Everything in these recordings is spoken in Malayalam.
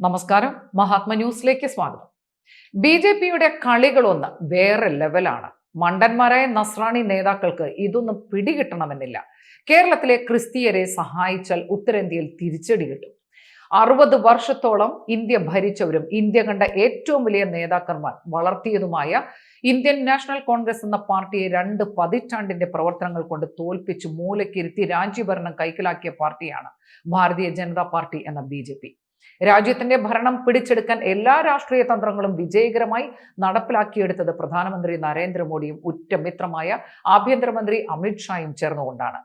നമസ്കാരം. മഹാത്മ ന്യൂസിലേക്ക് സ്വാഗതം. ബി ജെ പിയുടെ കളികളൊന്ന് വേറെ ലെവലാണ്. മണ്ടന്മാരായ നസ്രാണി നേതാക്കൾക്ക് ഇതൊന്നും പിടികിട്ടണമെന്നില്ല. കേരളത്തിലെ ക്രിസ്തീയരെ സഹായിച്ചാൽ ഉത്തരേന്ത്യയിൽ തിരിച്ചടി കിട്ടും. അറുപത് വർഷത്തോളം ഇന്ത്യ ഭരിച്ചവരും ഇന്ത്യ കണ്ട ഏറ്റവും വലിയ നേതാക്കന്മാർ വളർത്തിയതുമായ ഇന്ത്യൻ നാഷണൽ കോൺഗ്രസ് എന്ന പാർട്ടിയെ രണ്ട് പതിറ്റാണ്ടിന്റെ പ്രവർത്തനങ്ങൾ കൊണ്ട് തോൽപ്പിച്ച് മൂലക്കിരുത്തി രാജ്യഭരണം കൈക്കലാക്കിയ പാർട്ടിയാണ് ഭാരതീയ ജനതാ പാർട്ടി എന്ന ബി രാജ്യത്തിന്റെ ഭരണം പിടിച്ചെടുക്കാൻ എല്ലാ രാഷ്ട്രീയ തന്ത്രങ്ങളും വിജയകരമായി നടപ്പിലാക്കിയെടുത്തത് പ്രധാനമന്ത്രി നരേന്ദ്രമോദിയും ഉറ്റമിത്രമായ ആഭ്യന്തരമന്ത്രി അമിത്ഷായും ചേർന്നുകൊണ്ടാണ്.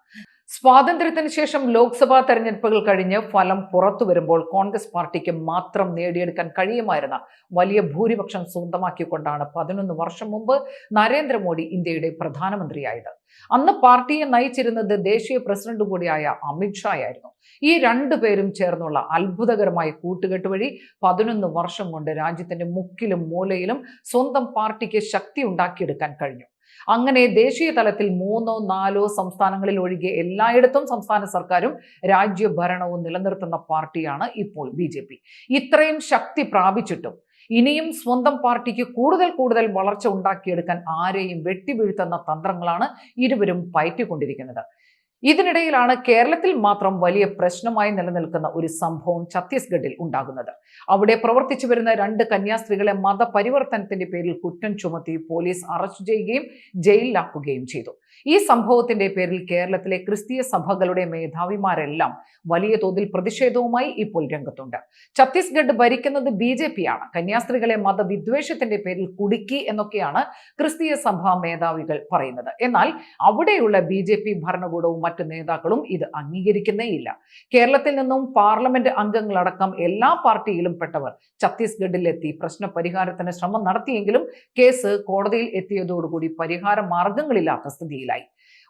സ്വാതന്ത്ര്യത്തിന് ശേഷം ലോക്സഭാ തെരഞ്ഞെടുപ്പുകൾ കഴിഞ്ഞ് ഫലം പുറത്തു വരുമ്പോൾ കോൺഗ്രസ് പാർട്ടിക്ക് മാത്രം നേടിയെടുക്കാൻ കഴിയുമായിരുന്ന വലിയ ഭൂരിപക്ഷം സ്വന്തമാക്കിക്കൊണ്ടാണ് പതിനൊന്ന് വർഷം മുമ്പ് നരേന്ദ്രമോദി ഇന്ത്യയുടെ പ്രധാനമന്ത്രിയായത്. അന്ന് പാർട്ടിയെ നയിച്ചിരുന്നത് ദേശീയ പ്രസിഡന്റ് കൂടിയായ അമിത്ഷായായിരുന്നു ഈ രണ്ടു പേരും ചേർന്നുള്ള അത്ഭുതകരമായ കൂട്ടുകെട്ട് വഴി പതിനൊന്ന് വർഷം കൊണ്ട് രാജ്യത്തിന്റെ മുക്കിലും മൂലയിലും സ്വന്തം പാർട്ടിക്ക് ശക്തി ഉണ്ടാക്കിയെടുക്കാൻ കഴിഞ്ഞു. അങ്ങനെ ദേശീയ തലത്തിൽ മൂന്നോ നാലോ സംസ്ഥാനങ്ങളിൽ ഒഴികെ എല്ലായിടത്തും സംസ്ഥാന സർക്കാരും രാജ്യഭരണവും നിലനിർത്തുന്ന പാർട്ടിയാണ് ഇപ്പോൾ ബി ഇത്രയും ശക്തി പ്രാപിച്ചിട്ടും ഇനിയും സ്വന്തം പാർട്ടിക്ക് കൂടുതൽ കൂടുതൽ വളർച്ച ഉണ്ടാക്കിയെടുക്കാൻ ആരെയും വെട്ടിവീഴ്ത്തുന്ന തന്ത്രങ്ങളാണ് ഇരുവരും പയറ്റിക്കൊണ്ടിരിക്കുന്നത്. ഇതിനിടയിലാണ് കേരളത്തിൽ മാത്രം വലിയ പ്രശ്നമായി നിലനിൽക്കുന്ന ഒരു സംഭവം ഛത്തീസ്ഗഡിൽ ഉണ്ടാകുന്നത്. അവിടെ പ്രവർത്തിച്ചു വരുന്ന രണ്ട് കന്യാസ്ത്രീകളെ മതപരിവർത്തനത്തിന്റെ പേരിൽ കുറ്റം ചുമത്തി പോലീസ് അറസ്റ്റ് ചെയ്യുകയും ജയിലിലാക്കുകയും ചെയ്തു. ഈ സംഭവത്തിന്റെ പേരിൽ കേരളത്തിലെ ക്രിസ്തീയ സഭകളുടെ മേധാവിമാരെല്ലാം വലിയ തോതിൽ പ്രതിഷേധവുമായി ഇപ്പോൾ രംഗത്തുണ്ട്. ഛത്തീസ്ഗഡ് ഭരിക്കുന്നത് ബി ജെ പി ആണ് കന്യാസ്ത്രീകളെ മതവിദ്വേഷത്തിന്റെ പേരിൽ കുടുക്കി എന്നൊക്കെയാണ് ക്രിസ്തീയ സഭാ മേധാവികൾ പറയുന്നത്. എന്നാൽ അവിടെയുള്ള ബി ഭരണകൂടവും മറ്റ് നേതാക്കളും ഇത് അംഗീകരിക്കുന്നേയില്ല കേരളത്തിൽ നിന്നും പാർലമെന്റ് അംഗങ്ങളടക്കം എല്ലാ പാർട്ടിയിലും പെട്ടവർ ഛത്തീസ്ഗഡിലെത്തി പ്രശ്ന പരിഹാരത്തിന് ശ്രമം നടത്തിയെങ്കിലും കേസ് കോടതിയിൽ എത്തിയതോടുകൂടി പരിഹാര മാർഗങ്ങളില്ലാത്ത സ്ഥിതിയിലായി.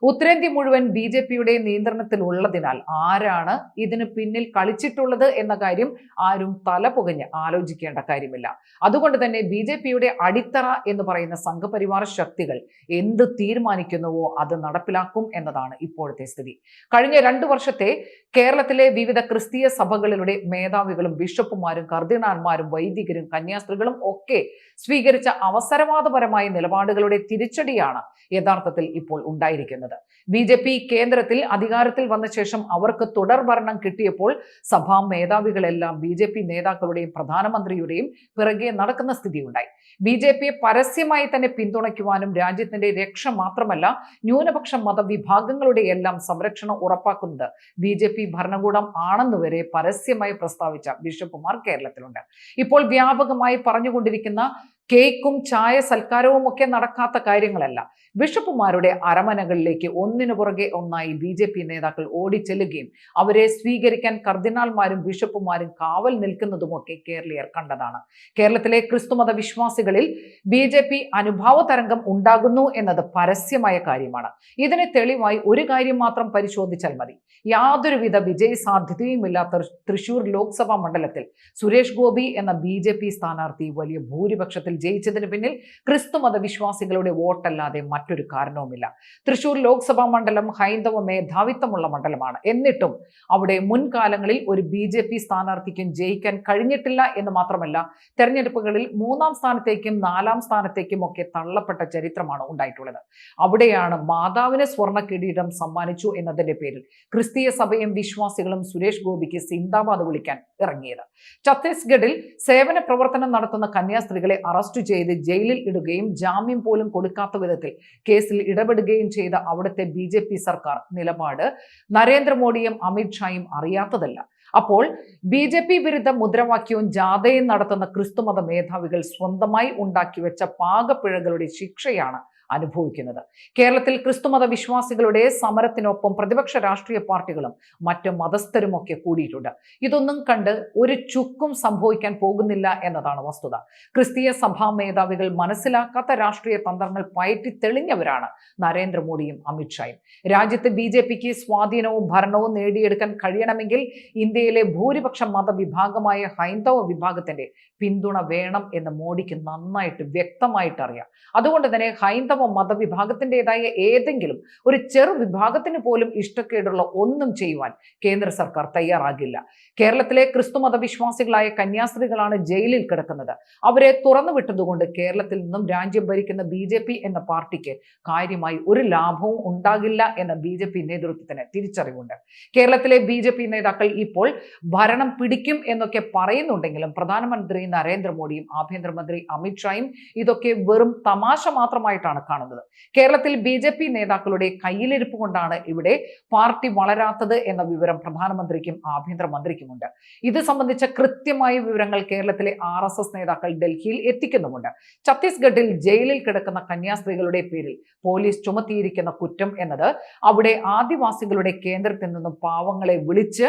ഉത്തരേന്ത്യ മുഴുവൻ ബി ജെ പിയുടെ നിയന്ത്രണത്തിലുള്ളതിനാൽ ആരാണ് ഇതിന് പിന്നിൽ കളിച്ചിട്ടുള്ളത് എന്ന കാര്യം ആരും തല പുകഞ്ഞ് ആലോചിക്കേണ്ട കാര്യമില്ല. അതുകൊണ്ട് തന്നെ ബി ജെ പിയുടെ അടിത്തറ എന്ന് പറയുന്ന സംഘപരിവാർ ശക്തികൾ എന്ത് തീരുമാനിക്കുന്നുവോ അത് നടപ്പിലാക്കും എന്നതാണ് ഇപ്പോഴത്തെ സ്ഥിതി. കഴിഞ്ഞ രണ്ടു വർഷത്തെ കേരളത്തിലെ വിവിധ ക്രിസ്തീയ സഭകളിലൂടെ മേധാവികളും ബിഷപ്പുമാരും കർദിനാന്മാരും വൈദികരും കന്യാസ്ത്രീകളും ഒക്കെ സ്വീകരിച്ച അവസരവാദപരമായ നിലപാടുകളുടെ തിരിച്ചടിയാണ് യഥാർത്ഥത്തിൽ ഇപ്പോൾ ഉണ്ടായിരിക്കുന്നത്. ബി ജെ പി കേന്ദ്രത്തിൽ അധികാരത്തിൽ വന്ന ശേഷം അവർക്ക് തുടർ ഭരണം കിട്ടിയപ്പോൾ സഭാ മേധാവികളെല്ലാം ബി ജെ പി നേതാക്കളുടെയും പ്രധാനമന്ത്രിയുടെയും പിറകെ നടക്കുന്ന സ്ഥിതിയുണ്ടായി. ബി ജെ പിയെ പരസ്യമായി തന്നെ പിന്തുണയ്ക്കുവാനും രാജ്യത്തിന്റെ രക്ഷ മാത്രമല്ല ന്യൂനപക്ഷ മതവിഭാഗങ്ങളുടെ എല്ലാം സംരക്ഷണം ഉറപ്പാക്കുന്നത് ബി ജെ പി ഭരണകൂടം ആണെന്ന് വരെ പരസ്യമായി പ്രസ്താവിച്ച ബിഷപ്പുമാർ കേരളത്തിലുണ്ട്. ഇപ്പോൾ വ്യാപകമായി പറഞ്ഞുകൊണ്ടിരിക്കുന്ന കേക്കും ചായ സൽക്കാരവും ഒക്കെ നടക്കാത്ത കാര്യങ്ങളല്ല. ബിഷപ്പുമാരുടെ അരമനകളിലേക്ക് ഒന്നിനു പുറകെ ഒന്നായി ബി ജെ പി നേതാക്കൾ ഓടിച്ചെല്ലുകയും അവരെ സ്വീകരിക്കാൻ കർദിനാൾമാരും ബിഷപ്പുമാരും കാവൽ നിൽക്കുന്നതുമൊക്കെ കേരളീയർ കണ്ടതാണ്. കേരളത്തിലെ ക്രിസ്തുമത വിശ്വാസികളിൽ ബി ജെ പി അനുഭാവ തരംഗം ഉണ്ടാകുന്നു എന്നത് പരസ്യമായ കാര്യമാണ്. ഇതിന് തെളിവായി ഒരു കാര്യം മാത്രം പരിശോധിച്ചാൽ മതി. യാതൊരുവിധ വിജയ സാധ്യതയുമില്ലാത്ത തൃശൂർ ലോക്സഭാ മണ്ഡലത്തിൽ സുരേഷ് ഗോപി എന്ന ബി സ്ഥാനാർത്ഥി വലിയ ഭൂരിപക്ഷത്തിൽ ജയിച്ചതിന് പിന്നിൽ ക്രിസ്തുമത വിശ്വാസികളുടെ വോട്ടല്ലാതെ മറ്റൊരു കാരണവുമില്ല. തൃശൂർ ലോക്സഭാ മണ്ഡലം ഹൈന്ദവ മേധാവിത്വമുള്ള മണ്ഡലമാണ്. എന്നിട്ടും അവിടെ മുൻകാലങ്ങളിൽ ഒരു ബി ജെ പി സ്ഥാനാർത്ഥിക്കും ജയിക്കാൻ കഴിഞ്ഞിട്ടില്ല എന്ന് മാത്രമല്ല തെരഞ്ഞെടുപ്പുകളിൽ മൂന്നാം സ്ഥാനത്തേക്കും നാലാം സ്ഥാനത്തേക്കും ഒക്കെ തള്ളപ്പെട്ട ചരിത്രമാണ് ഉണ്ടായിട്ടുള്ളത്. അവിടെയാണ് മാതാവിനെ സ്വർണ കിരീടം സമ്മാനിച്ചു എന്നതിന്റെ പേരിൽ ക്രിസ്തീയ സഭയും വിശ്വാസികളും സുരേഷ് ഗോപിക്ക് സിന്ദാബാദ് വിളിക്കാൻ ഇറങ്ങിയത്. ഛത്തീസ്ഗഡിൽ സേവന പ്രവർത്തനം നടത്തുന്ന കന്യാസ്ത്രീകളെ അറസ്റ്റ് ചെയ്ത് ജയിലിൽ ഇടുകയും ജാമ്യം പോലും കൊടുക്കാത്ത വിധത്തിൽ കേസിൽ ഇടപെടുകയും ചെയ്ത അവിടുത്തെ ബി ജെ പി സർക്കാർ നിലപാട് നരേന്ദ്രമോദിയും അമിത്ഷായും അറിയാത്തതല്ല. അപ്പോൾ ബി ജെ പി വിരുദ്ധ മുദ്രാവാക്യവും ജാഥയും നടത്തുന്ന ക്രിസ്തുമത മേധാവികൾ സ്വന്തമായി ഉണ്ടാക്കി വെച്ച പാകപ്പിഴകളുടെ ശിക്ഷയാണ് അനുഭവിക്കുന്നത്. കേരളത്തിൽ ക്രിസ്തുമത വിശ്വാസികളുടെ സമരത്തിനൊപ്പം പ്രതിപക്ഷ രാഷ്ട്രീയ പാർട്ടികളും മറ്റ് മതസ്ഥരുമൊക്കെ കൂടിയിട്ടുണ്ട്. ഇതൊന്നും കണ്ട് ഒരു ചുക്കും സംഭവിക്കാൻ പോകുന്നില്ല എന്നതാണ് വസ്തുത. ക്രിസ്തീയ സഭാ മേധാവികൾ മനസ്സിലാക്കാത്ത രാഷ്ട്രീയ തന്ത്രങ്ങൾ പയറ്റി തെളിഞ്ഞവരാണ് നരേന്ദ്രമോദിയും അമിത്ഷായും. രാജ്യത്ത് ബി ജെ പിക്ക് സ്വാധീനവും ഭരണവും നേടിയെടുക്കാൻ കഴിയണമെങ്കിൽ ഇന്ത്യയിലെ ഭൂരിപക്ഷ മതവിഭാഗമായ ഹൈന്ദവ വിഭാഗത്തിന്റെ പിന്തുണ വേണം എന്ന് മോഡിക്ക് നന്നായിട്ട് വ്യക്തമായിട്ട് അറിയാം അതുകൊണ്ട് തന്നെ ഹൈന്ദവ ഹൈന്ദവ മതവിഭാഗത്തിന്റെതായ ഏതെങ്കിലും ഒരു ചെറു വിഭാഗത്തിന് പോലും ഇഷ്ടക്കേടുള്ള ഒന്നും ചെയ്യുവാൻ കേന്ദ്ര സർക്കാർ തയ്യാറാകില്ല. കേരളത്തിലെ ക്രിസ്തുമത വിശ്വാസികളായ കന്യാസ്ത്രീകളാണ് ജയിലിൽ കിടക്കുന്നത്. അവരെ തുറന്നു വിട്ടതുകൊണ്ട് കേരളത്തിൽ നിന്നും രാജ്യം ഭരിക്കുന്ന ബി എന്ന പാർട്ടിക്ക് കാര്യമായി ഒരു ലാഭവും ഉണ്ടാകില്ല എന്ന ബി ജെ പി നേതൃത്വത്തിന് തിരിച്ചറിവുണ്ട്. കേരളത്തിലെ ബി ജെ പി നേതാക്കൾ ഇപ്പോൾ ഭരണം പിടിക്കും എന്നൊക്കെ പറയുന്നുണ്ടെങ്കിലും പ്രധാനമന്ത്രി നരേന്ദ്രമോദിയും ആഭ്യന്തരമന്ത്രി അമിത്ഷായും ഇതൊക്കെ വെറും തമാശ മാത്രമായിട്ടാണ് കാണുന്നത്. കേരളത്തിൽ ബി ജെ പി നേതാക്കളുടെ കയ്യിലിരിപ്പ് കൊണ്ടാണ് ഇവിടെ പാർട്ടി വളരാത്തത് എന്ന വിവരം പ്രധാനമന്ത്രിക്കും ആഭ്യന്തരമന്ത്രിക്കുമുണ്ട്. ഇത് സംബന്ധിച്ച കൃത്യമായ വിവരങ്ങൾ കേരളത്തിലെ ആർ നേതാക്കൾ ഡൽഹിയിൽ എത്തിക്കുന്നുമുണ്ട്. ഛത്തീസ്ഗഡിൽ ജയിലിൽ കിടക്കുന്ന കന്യാസ്ത്രീകളുടെ പേരിൽ പോലീസ് ചുമത്തിയിരിക്കുന്ന കുറ്റം എന്നത് അവിടെ ആദിവാസികളുടെ കേന്ദ്രത്തിൽ നിന്നും പാവങ്ങളെ വിളിച്ച്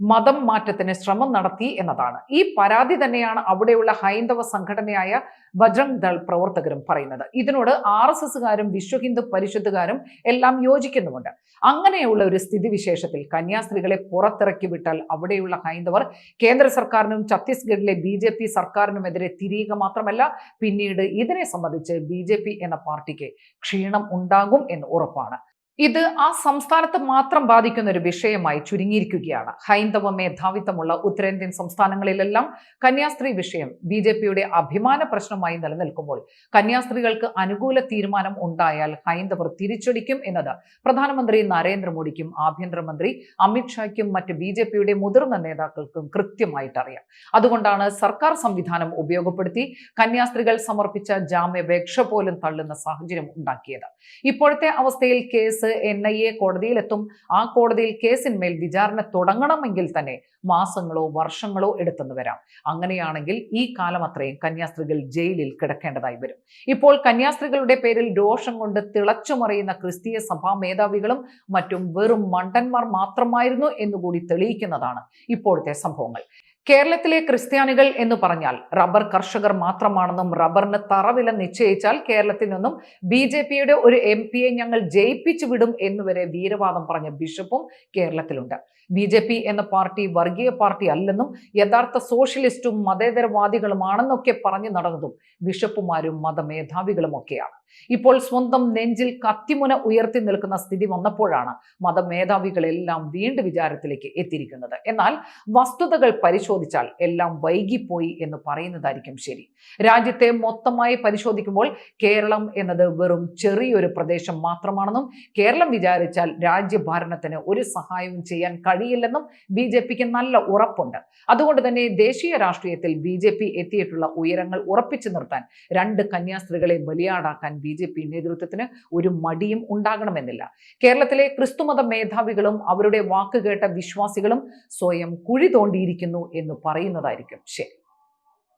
മതം മാറ്റത്തിന് ശ്രമം നടത്തി എന്നതാണ്. ഈ പരാതി തന്നെയാണ് അവിടെയുള്ള ഹൈന്ദവ സംഘടനയായ ബജ്രംഗ് ദൾ പ്രവർത്തകരും പറയുന്നത്. ഇതിനോട് ആർ എസ് എസുകാരും വിശ്വ ഹിന്ദു പരിഷത്തുകാരും എല്ലാം യോജിക്കുന്നുമുണ്ട്. അങ്ങനെയുള്ള ഒരു സ്ഥിതിവിശേഷത്തിൽ കന്യാസ്ത്രീകളെ പുറത്തിറക്കി വിട്ടാൽ അവിടെയുള്ള ഹൈന്ദവർ കേന്ദ്ര സർക്കാരിനും ഛത്തീസ്ഗഡിലെ ബി ജെ പി സർക്കാരിനുമെതിരെ തിരിയുക മാത്രമല്ല പിന്നീട് ഇതിനെ സംബന്ധിച്ച് ബി ജെ പി എന്ന പാർട്ടിക്ക് ക്ഷീണം ഉണ്ടാകും എന്ന് ഉറപ്പാണ്. ഇത് ആ സംസ്ഥാനത്ത് മാത്രം ബാധിക്കുന്ന ഒരു വിഷയമായി ചുരുങ്ങിയിരിക്കുകയാണ്. ഹൈന്ദവ മേധാവിത്വമുള്ള ഉത്തരേന്ത്യൻ സംസ്ഥാനങ്ങളിലെല്ലാം കന്യാസ്ത്രീ വിഷയം ബി ജെ പിയുടെ അഭിമാന പ്രശ്നമായി നിലനിൽക്കുമ്പോൾ കന്യാസ്ത്രീകൾക്ക് അനുകൂല തീരുമാനം ഉണ്ടായാൽ ഹൈന്ദവർ തിരിച്ചടിക്കും എന്നത് പ്രധാനമന്ത്രി നരേന്ദ്രമോദിക്കും ആഭ്യന്തരമന്ത്രി അമിത്ഷായ്ക്കും മറ്റ് ബി ജെ പിയുടെ മുതിർന്ന നേതാക്കൾക്കും കൃത്യമായിട്ട് അറിയാം അതുകൊണ്ടാണ് സർക്കാർ സംവിധാനം ഉപയോഗപ്പെടുത്തി കന്യാസ്ത്രീകൾ സമർപ്പിച്ച ജാമ്യപേക്ഷ പോലും തള്ളുന്ന സാഹചര്യം ഉണ്ടാക്കിയത്. ഇപ്പോഴത്തെ അവസ്ഥയിൽ കേസ് എൻ ഐ എ കോടതിയിലെത്തും. ആ കോടതിയിൽ കേസിന്മേൽ വിചാരണ തുടങ്ങണമെങ്കിൽ തന്നെ മാസങ്ങളോ വർഷങ്ങളോ എടുത്തെന്ന് വരാം. അങ്ങനെയാണെങ്കിൽ ഈ കാലം അത്രയും കന്യാസ്ത്രീകൾ ജയിലിൽ കിടക്കേണ്ടതായി വരും. ഇപ്പോൾ കന്യാസ്ത്രീകളുടെ പേരിൽ രോഷം കൊണ്ട് തിളച്ചുമറിയുന്ന ക്രിസ്തീയ സഭാ മേധാവികളും മറ്റും വെറും മണ്ടന്മാർ മാത്രമായിരുന്നു എന്നുകൂടി തെളിയിക്കുന്നതാണ് ഇപ്പോഴത്തെ സംഭവങ്ങൾ. കേരളത്തിലെ ക്രിസ്ത്യാനികൾ എന്ന് പറഞ്ഞാൽ റബ്ബർ കർഷകർ മാത്രമാണെന്നും റബ്ബറിന് തറവില നിശ്ചയിച്ചാൽ കേരളത്തിൽ നിന്നും ബി ജെ പിയുടെ ഒരു എം പിയെ ഞങ്ങൾ ജയിപ്പിച്ചു വിടും എന്നുവരെ വീരവാദം പറഞ്ഞ ബിഷപ്പും കേരളത്തിലുണ്ട്. ബി ജെ പി എന്ന പാർട്ടി വർഗീയ പാർട്ടി അല്ലെന്നും യഥാർത്ഥ സോഷ്യലിസ്റ്റും മതേതരവാദികളുമാണെന്നൊക്കെ പറഞ്ഞു നടന്നതും ബിഷപ്പുമാരും മതമേധാവികളുമൊക്കെയാണ്. ഇപ്പോൾ സ്വന്തം നെഞ്ചിൽ കത്തിമുന ഉയർത്തി നിൽക്കുന്ന സ്ഥിതി വന്നപ്പോഴാണ് മതമേധാവികളെല്ലാം വീണ്ടും വിചാരത്തിലേക്ക് എത്തിയിരിക്കുന്നത്. എന്നാൽ വസ്തുതകൾ പരിശോധിച്ചാൽ എല്ലാം വൈകിപ്പോയി എന്ന് പറയുന്നതായിരിക്കും ശരി. രാജ്യത്തെ മൊത്തമായി പരിശോധിക്കുമ്പോൾ കേരളം എന്നത് വെറും ചെറിയൊരു പ്രദേശം മാത്രമാണെന്നും കേരളം വിചാരിച്ചാൽ രാജ്യഭരണത്തിന് ഒരു സഹായവും ചെയ്യാൻ കഴിയില്ലെന്നും ബി ജെ പിക്ക് നല്ല ഉറപ്പുണ്ട്. അതുകൊണ്ട് തന്നെ ദേശീയ രാഷ്ട്രീയത്തിൽ ബി ജെ പി എത്തിയിട്ടുള്ള ഉയരങ്ങൾ ഉറപ്പിച്ചു നിർത്താൻ രണ്ട് കന്യാസ്ത്രീകളെ ബലിയാടാക്കാൻ ബി ജെ പി നേതൃത്വത്തിന് ഒരു മടിയും ഉണ്ടാകണമെന്നില്ല. കേരളത്തിലെ ക്രിസ്തുമത മേധാവികളും അവരുടെ വാക്കുകേട്ട വിശ്വാസികളും സ്വയം കുഴി തോണ്ടിയിരിക്കുന്നു എന്ന് പറയുന്നതായിരിക്കും. ശരി.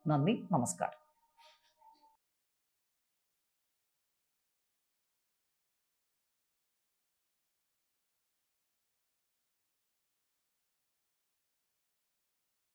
നന്ദി. നമസ്കാരം.